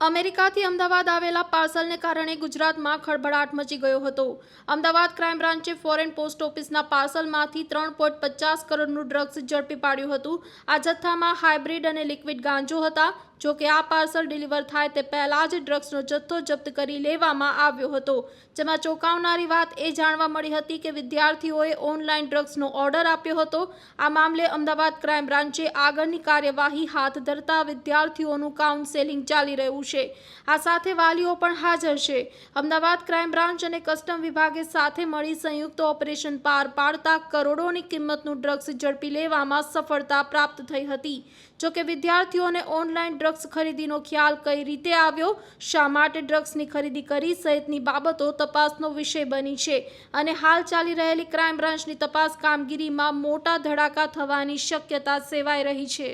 અમેરિકાથી અમદાવાદ આવેલા પાર્સલને કારણે ગુજરાતમાં ખળભળાટ મચી ગયો હતો. અમદાવાદ ક્રાઇમ બ્રાન્ચે ફોરેન પોસ્ટ ઓફિસના પાર્સલમાંથી ત્રણ પોઈન્ટ પચાસ કરોડનું ડ્રગ્સ ઝડપી પાડ્યું હતું. આ જથ્થામાં હાઇબ્રિડ અને લિક્વિડ ગાંજો હતા. જો કે આ પાર્સલ ડિલિવર થાય તે પહેલાં જ ડ્રગ્સનો જથ્થો જપ્ત કરી લેવામાં આવ્યો હતો. જેમાં ચોંકાવનારી વાત એ જાણવા મળી હતી કે વિદ્યાર્થીઓએ ઓનલાઈન ડ્રગ્સનો ઓર્ડર આપ્યો હતો. આ મામલે અમદાવાદ ક્રાઇમ બ્રાન્ચે આગળની કાર્યવાહી હાથ ધરતા વિદ્યાર્થીઓનું કાઉન્સેલિંગ ચાલી રહ્યું છે આ સાથે વાલીઓ પણ હાજર છે. અમદાવાદ ક્રાઇમ બ્રાન્ચ અને કસ્ટમ વિભાગે સાથે મળી સંયુક્ત ઓપરેશન પાર પાડતા કરોડોની કિંમતનું ડ્રગ્સ ઝડપી લેવામાં સફળતા પ્રાપ્ત થઈ હતી. જોકે વિદ્યાર્થીઓને ઓનલાઈન ડ્રગ્સ ખરીદીનો ખ્યાલ કઈ રીતે આવ્યો, શા માટે ડ્રગ્સની ખરીદી કરી, સહિતની બાબતો તપાસનો વિષય બની છે. અને હાલ ચાલી રહેલી ક્રાઇમ બ્રાન્ચની તપાસ કામગીરીમાં મોટા ધડાકા થવાની શક્યતા સેવાઈ રહી છે.